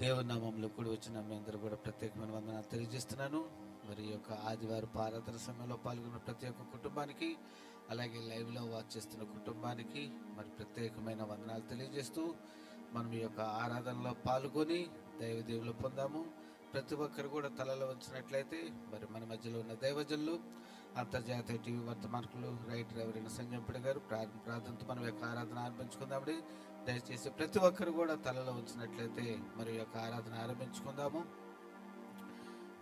దేవుని నామంలో కూడా వచ్చిన మీ అందరూ కూడా ప్రత్యేకమైన వందనాలు తెలియజేస్తున్నాను. మరి యొక్క ఆదివారం ఆరాధన సమయంలో పాల్గొన్న ప్రతి ఒక్క కుటుంబానికి అలాగే లైవ్లో వాచ్ చేస్తున్న కుటుంబానికి మరి ప్రత్యేకమైన వందనాలు తెలియజేస్తూ మనం ఈ యొక్క ఆరాధనలో పాల్గొని దైవదేవులు పొందాము. ప్రతి ఒక్కరు కూడా తలలో ఉంచినట్లయితే మరి మన మధ్యలో ఉన్న దైవజనులు అంతర్జాతీయ టీవీ వర్తమానకులు రైటర్ ఎవరైనా సంజంపుడి గారు ప్రార్థన ప్రార్థనతో మనం యొక్క ఆరాధన ఆరంభించుకుందామండి దయచేసి ప్రతి ఒక్కరు కూడా తలలో ఉంచినట్లయితే మరి యొక్క ఆరాధన ఆరంభించుకుందాము.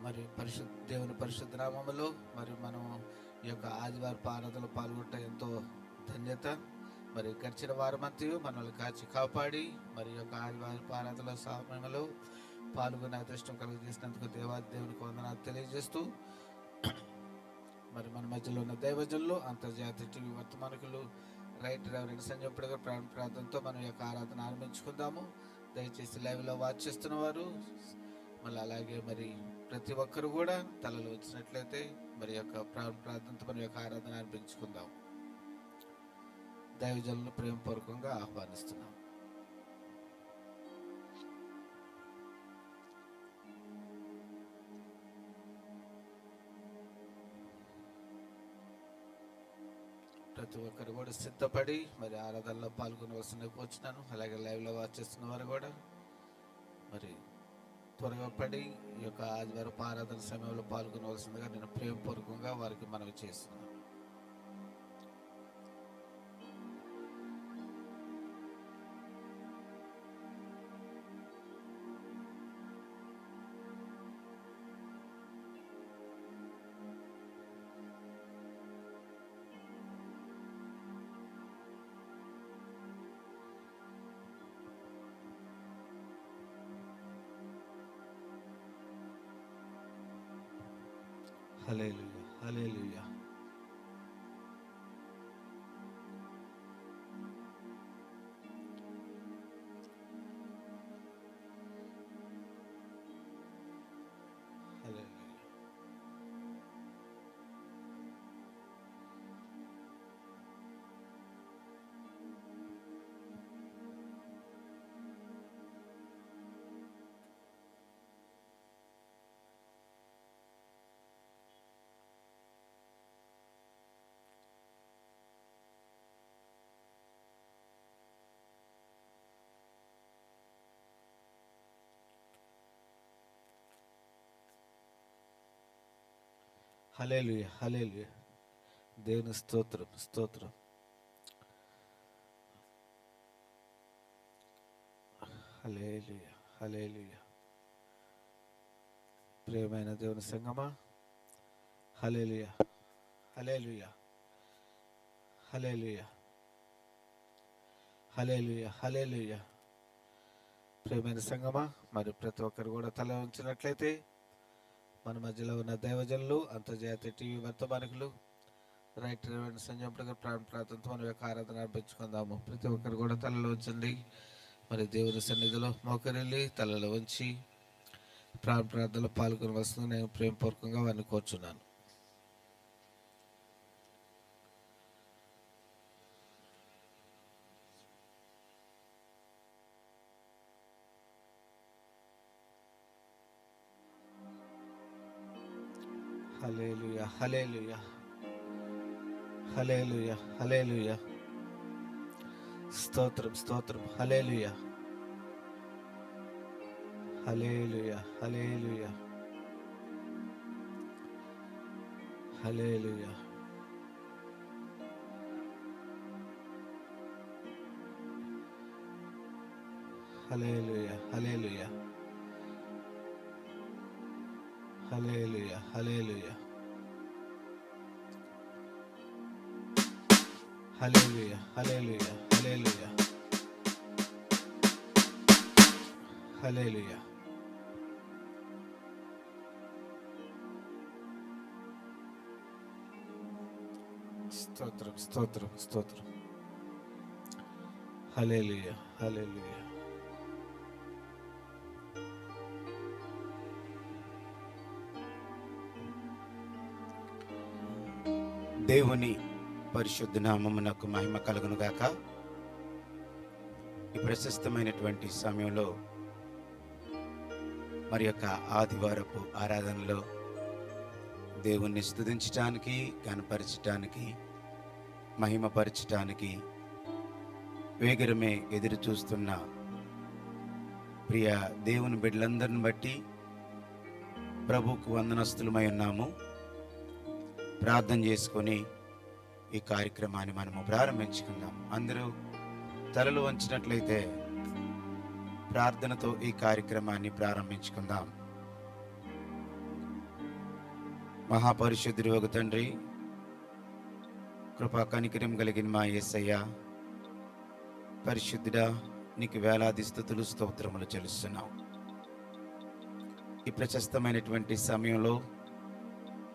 మరి పరిశుద్ధ దేవుని పరిశుద్ధ నామములో మరి మనం ఈ యొక్క ఆదివారపు ఆరాధనలో పాల్గొంట ఎంతో ధన్యత. మరి గడిచిన వారమంతయు మనల్ని కాచి కాపాడి మరి యొక్క ఆదివారపు ఆరాధన సమయంలో పాల్గొనే అదృష్టం కలుగజేసినందుకు దేవాది దేవునికి వందనాలు తెలియజేస్తూ మరి మన మధ్యలో ఉన్న దైవజనులు అంతర్జాతీయ టీవీ వర్తమానికులు రైట్ రెవరెంట్ సంజయపుడు గారు ప్రాణ ప్రాంతంతో మనం ఈ యొక్క ఆరాధన ఆరంభించుకుందాము. దయచేసి లైవ్లో వాచ్ చేస్తున్న వారు మళ్ళీ అలాగే మరి ప్రతి ఒక్కరు కూడా తలలు వచ్చినట్లయితే మరి యొక్క ప్రాణ ప్రార్థనతో మన యొక్క ఆరాధన ఆరంభించుకుందాం దైవజనులను ప్రేమపూర్వకంగా ఆహ్వానిస్తున్నాం ప్రతి ఒక్కరు కూడా సిద్ధపడి మరి ఆరాధనలో పాల్గొని వస్తున్నకు వచ్చినాను అలాగే లైవ్లో వాచ్ చేస్తున్న వారు కూడా మరి త్వరగా పడి ఈ యొక్క ఆదివారం ఆరాధన సమయంలో పాల్గొనవలసిందిగా నేను ప్రేమపూర్వకంగా వారికి మనవి చేస్తున్నాను. హలేలుయ హలేలుయ హలేలు హలేలు దేవుని స్తోత్రం స్తోత్రం. హలేలు హలేలు ప్రియమైన దేవుని సంగమా. హలేలుయ హలేలుయ హలేలుయ హలేలుయ హలేలుయ ప్రియమైన సంగమా. మరి ప్రతి ఒక్కరు కూడా తల ఉంచినట్లయితే మన మధ్యలో ఉన్న దైవజనులు అంతర్జాతీయ టీవీ వర్తమానికులు రైట్ రెవెండ్ సంజయపుడు గారు ప్రాణ ప్రాంతంతో మన యొక్క ఆరాధన అర్పించుకుందాము. ప్రతి ఒక్కరు కూడా తలలో ఉంచండి. మరి దేవుని సన్నిధిలో మోకరిల్లి తలలో ఉంచి ప్రాణ ప్రార్థనలో పాల్గొని వస్తుంది నేను ప్రేమపూర్వకంగా వారిని కోరుచున్నాను. హలేలుయ హలేలుయ హలేలుయ స్తోత్రం స్తోత్రం hallelujah hallelujah hallelujah hallelujah hallelujah hallelujah hallelujah hallelujah hallelujah hallelujah hallelujah hallelujah స్తోత్రం స్తోత్రం స్తోత్రం హలేలుయ హలేలుయ దేవుని పరిశుద్ధ నామమునకు మహిమ కలుగును గాక. ఈ ప్రశస్తమైనటువంటి సమయంలో మరి యొక్క ఆదివారపు ఆరాధనలో దేవుణ్ణి స్థుతించటానికి కనపరచటానికి మహిమపరచటానికి వేగరమే ఎదురు చూస్తున్న ప్రియ దేవుని బిడ్డలందరిని బట్టి ప్రభుకు వందనస్తులమై ఉన్నాము. ప్రార్థన చేసుకొని ఈ కార్యక్రమాన్ని మనము ప్రారంభించుకుందాం. అందరూ తలలు వంచినట్లయితే ప్రార్థనతో ఈ కార్యక్రమాన్ని ప్రారంభించుకుందాం. మహాపరిశుద్ధుడు ఒక తండ్రి కృపా కనికరం కలిగిన మా యేసయ్య పరిశుద్ధుడా నీకు వేలాది స్థుతులు స్తోత్రములు చెల్లిస్తున్నాం. ఈ ప్రశస్తమైనటువంటి సమయంలో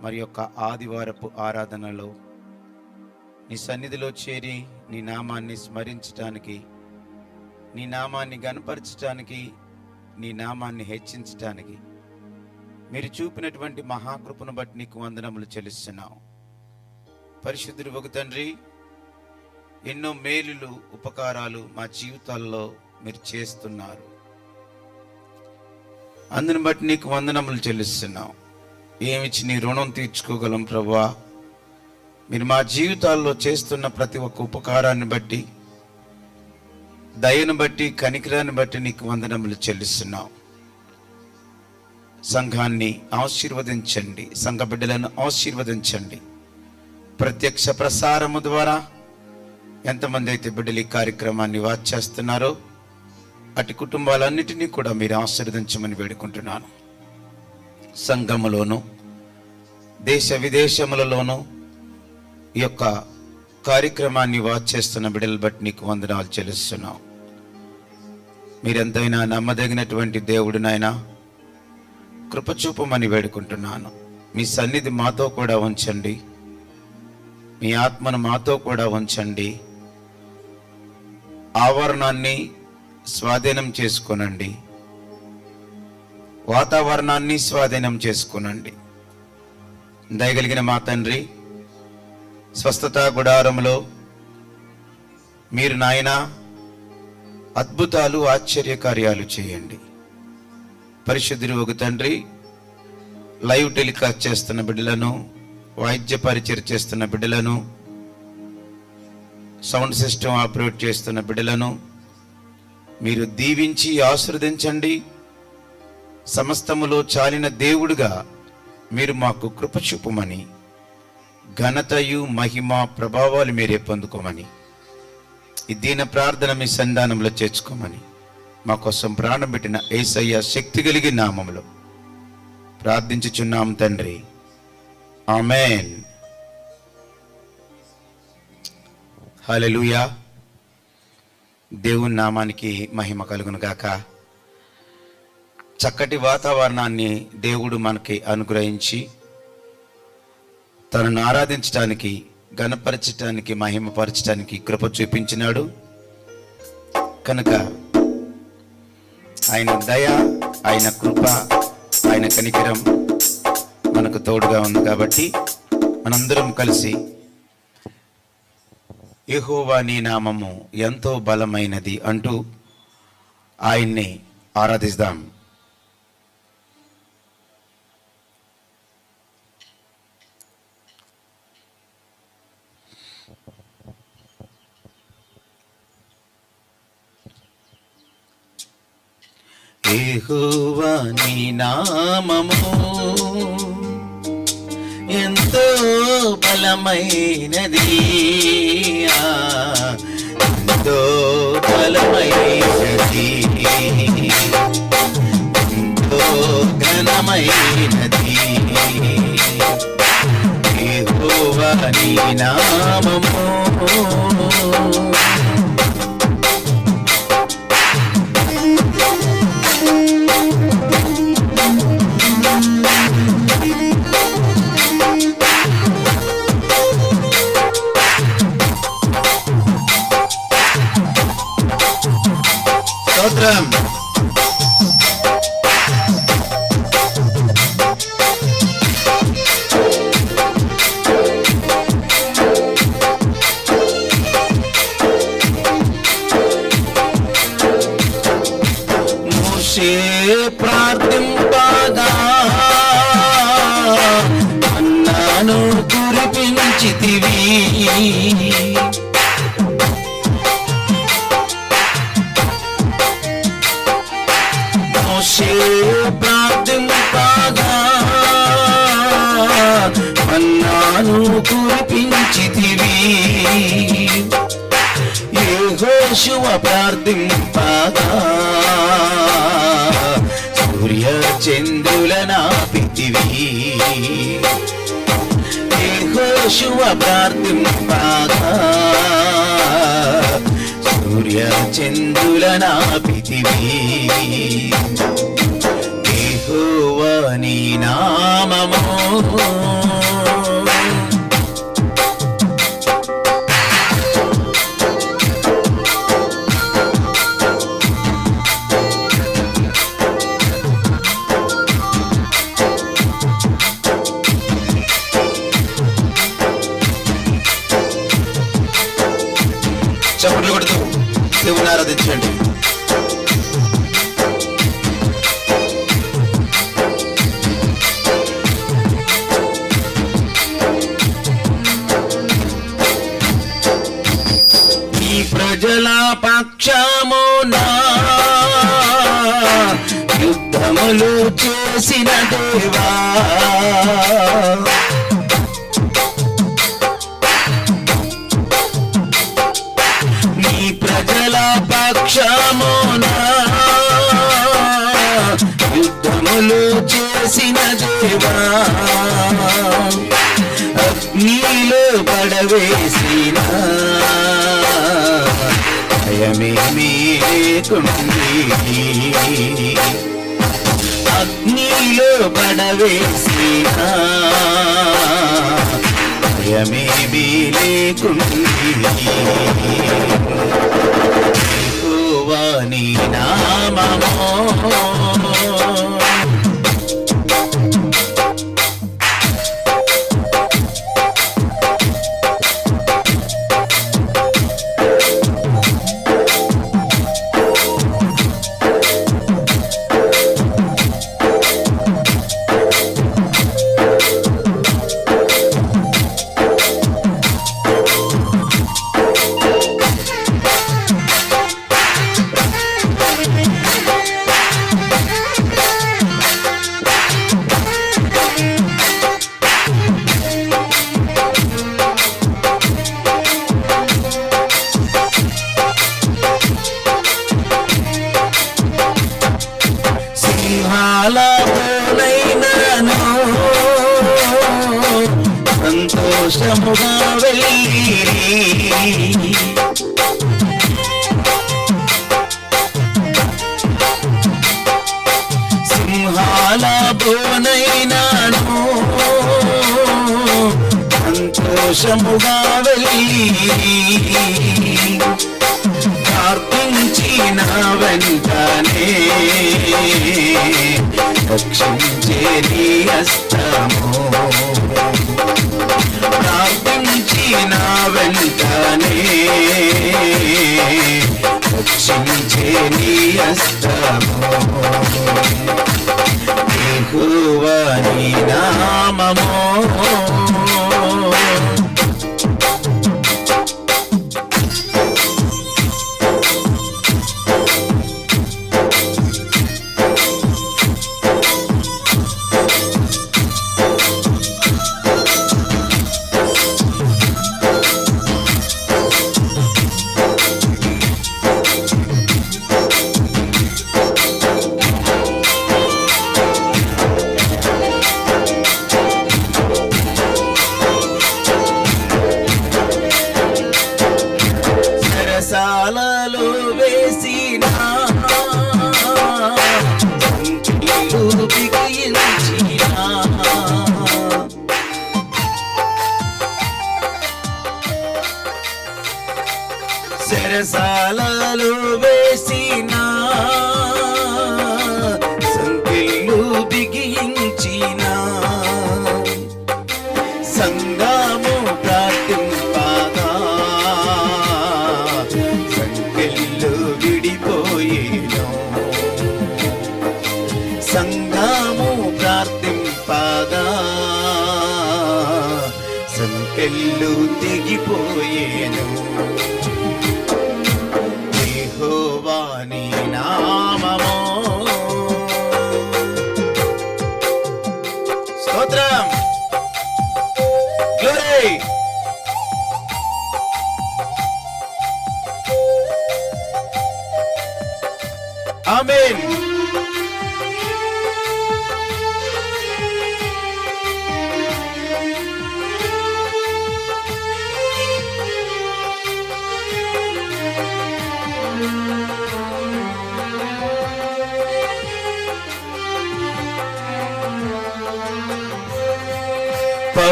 మరి యొక్క ఆదివారపు ఆరాధనలో నీ సన్నిధిలో చేరి నీ నామాన్ని స్మరించటానికి నీ నామాన్ని గనపరచటానికి నీ నామాన్ని హెచ్చించటానికి మీరు చూపినటువంటి మహాకృపను బట్టి నీకు వందనములు చెల్లిస్తున్నాం. పరిశుద్ధుడు ఒక తండ్రి ఎన్నో మేలులు ఉపకారాలు మా జీవితాల్లో మీరు చేస్తున్నారు. అందుని బట్టి నీకు వందనములు చెల్లిస్తున్నాం. ఏమిచ్చి నీ రుణం తీర్చుకోగలం ప్రభా మీరు మా జీవితాల్లో చేస్తున్న ప్రతి ఒక్క ఉపకారాన్ని బట్టి దయను బట్టి కనికరాన్ని బట్టి నీకు వందనములు చెల్లిస్తున్నాం. సంఘాన్ని ఆశీర్వదించండి. సంఘ బిడ్డలను ఆశీర్వదించండి. ప్రత్యక్ష ప్రసారము ద్వారా ఎంతమంది అయితే బిడ్డలు ఈ కార్యక్రమాన్ని వాచ్ చేస్తున్నారో అటు కుటుంబాలన్నిటినీ కూడా మీరు ఆశీర్వదించమని వేడుకుంటున్నాను. సంఘములోను దేశ విదేశములలోనూ ఈ యొక్క కార్యక్రమాన్ని వాచ్ చేస్తున్న బిడ్డలు బట్టి నీకు వందనాలు చెల్లిస్తున్నావు మీరెంతైనా నమ్మదగినటువంటి దేవుడు నాయనా కృపచూపమని వేడుకుంటున్నాను. మీ సన్నిధి మాతో కూడా ఉంచండి. మీ ఆత్మను మాతో కూడా ఉంచండి. ఆవరణాన్ని స్వాధీనం చేసుకునండి. వాతావరణాన్ని స్వాధీనం చేసుకునండి. దయగలిగిన మా తండ్రి స్వస్థత గుడారంలో మీరు నాయన అద్భుతాలు ఆశ్చర్య కార్యాలు చేయండి. పరిశుద్ధుడు ఒక తండ్రి లైవ్ టెలికాస్ట్ చేస్తున్న బిడ్డలను వాయిద్య పరిచయం చేస్తున్న బిడ్డలను సౌండ్ సిస్టమ్ ఆపరేట్ చేస్తున్న బిడ్డలను మీరు దీవించి ఆశీర్వదించండి. సమస్తములో చాలిన దేవుడుగా మీరు మాకు కృప చూపమని ఘనతయు మహిమ ప్రభావాలు మీరే పొందుకోమని. ఈ దీన ప్రార్థన మీ సంధానంలో చేర్చుకోమని. మా కోసం ప్రాణం పెట్టిన ఏసయ్య శక్తి కలిగి నామంలో ప్రార్థించుచున్నాం తండ్రి. ఆమెన్. హలలుయా దేవుని నామానికి మహిమ కలుగును గాక. చక్కటి వాతావరణాన్ని దేవుడు మనకి అనుగ్రహించి తనను ఆరాధించటానికి గణపరచటానికి మహిమపరచటానికి కృప చూపించినాడు. కనుక ఆయన దయ ఆయన కృప ఆయన కనికరం మనకు తోడుగా ఉంది కాబట్టి మనందరం కలిసి యెహోవా నీ నామము ఎంతో బలమైనది అంటూ ఆయన్ని ఆరాధిస్తాం యెహోవా నీ నామము. ఎంతో బలమైనది. ఎంతో బలమైనది. ఎంతో ఘనమైనది. యెహోవా నీ నామము. యెహోషువ ప్రార్థింపగా. సూర్య చంద్రుల నా నాపితివి యెహోషువ ప్రార్థింపగా. సూర్య చంద్రుల నాపితివి. యెహోవా నీ నామము. పక్షమునా యుద్ధములు చేసిన దేవా. నీ ప్రజల పక్షమునా యుద్ధములు చేసిన దేవా. అగ్నిలో పడవేసినా. భయమేమీ లేకుండి అగ్నిలో పడవేసి భయమేమీ లేకుండి యెహోవా నామమో. సంతోషముగా వెళ్ళి ప్రార్థించిన వెంటనే రక్షించే నీ హస్తము. ప్రార్థించిన వెంటనే రక్షించే నీ హస్తము. నామము. and యెహోవా నీ నామము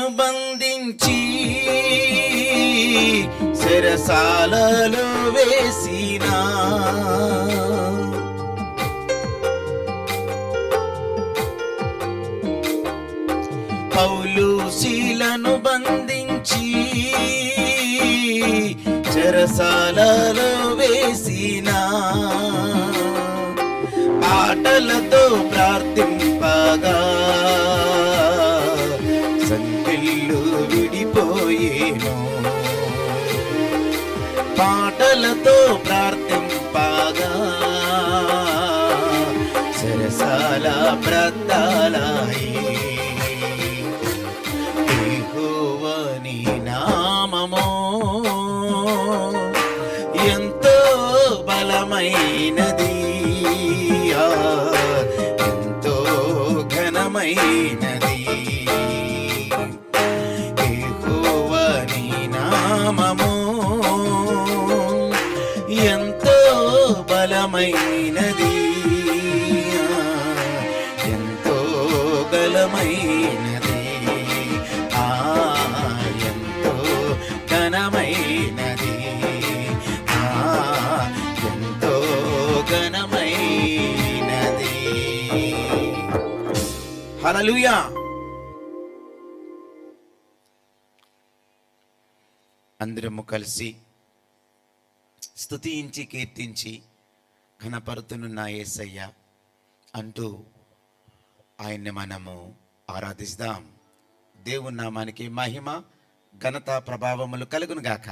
నన్ను బంధించి చెరసాలలో వేసినా పౌలు శీలను బంధించి చెరసాలలో వేసినా పాటలతో ప్రార్థింపగా పాటలతో ప్రార్థింపగా. సరసాల బ్రతాలాయి హలలుయా అందరము కలిసి స్థుతించి కీర్తించి ఘనపరుతునున్న ఏసయ్య అంటూ ఆయన్ని మనము ఆరాధిస్తాం. దేవుని నామానికి మహిమ ఘనత ప్రభావములు కలుగును గాక.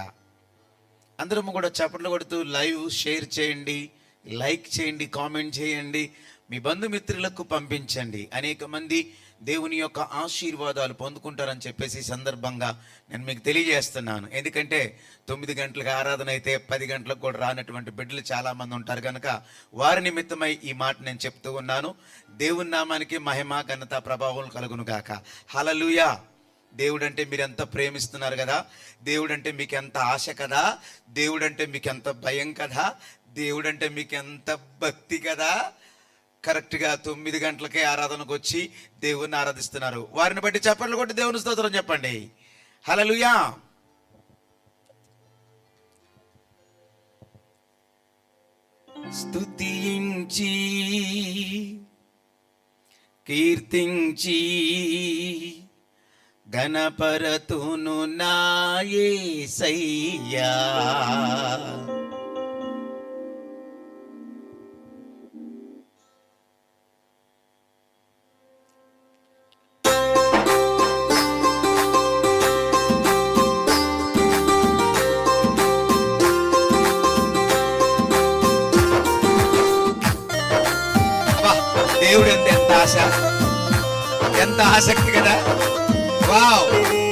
అందరము కూడా చప్పట్లు కొడుతూ లైవ్ షేర్ చేయండి లైక్ చేయండి కామెంట్ చేయండి. మీ బంధుమిత్రులకు పంపించండి. అనేక మంది దేవుని యొక్క ఆశీర్వాదాలు పొందుకుంటారని చెప్పేసి సందర్భంగా నేను మీకు తెలియజేస్తున్నాను. ఎందుకంటే తొమ్మిది గంటలకు ఆరాధన అయితే పది గంటలకు కూడా రానటువంటి బిడ్డలు చాలామంది ఉంటారు. కనుక వారి నిమిత్తమై ఈ మాట నేను చెప్తూ ఉన్నాను. దేవుని నామానికి మహిమ ఘనత ప్రభావం కలుగును గాక. హలలుయా దేవుడు అంటే మీరు ఎంత ప్రేమిస్తున్నారు కదా? దేవుడు అంటే మీకు ఎంత ఆశ కదా? దేవుడు అంటే మీకు ఎంత భయం కదా? దేవుడు అంటే మీకు ఎంత భక్తి కదా? కరెక్ట్గా తొమ్మిది గంటలకే ఆరాధనకు వచ్చి దేవుణ్ణి ఆరాధిస్తున్నారు. వారిని బట్టి చెప్పండి కొట్టి దేవుని స్తోత్రం చెప్పండి. హలలుయా స్తుతించి కీర్తించి గణపరతును నాయే సయ్యా. ఆశ. ఎంత ఆసక్తి కదా? వావ్.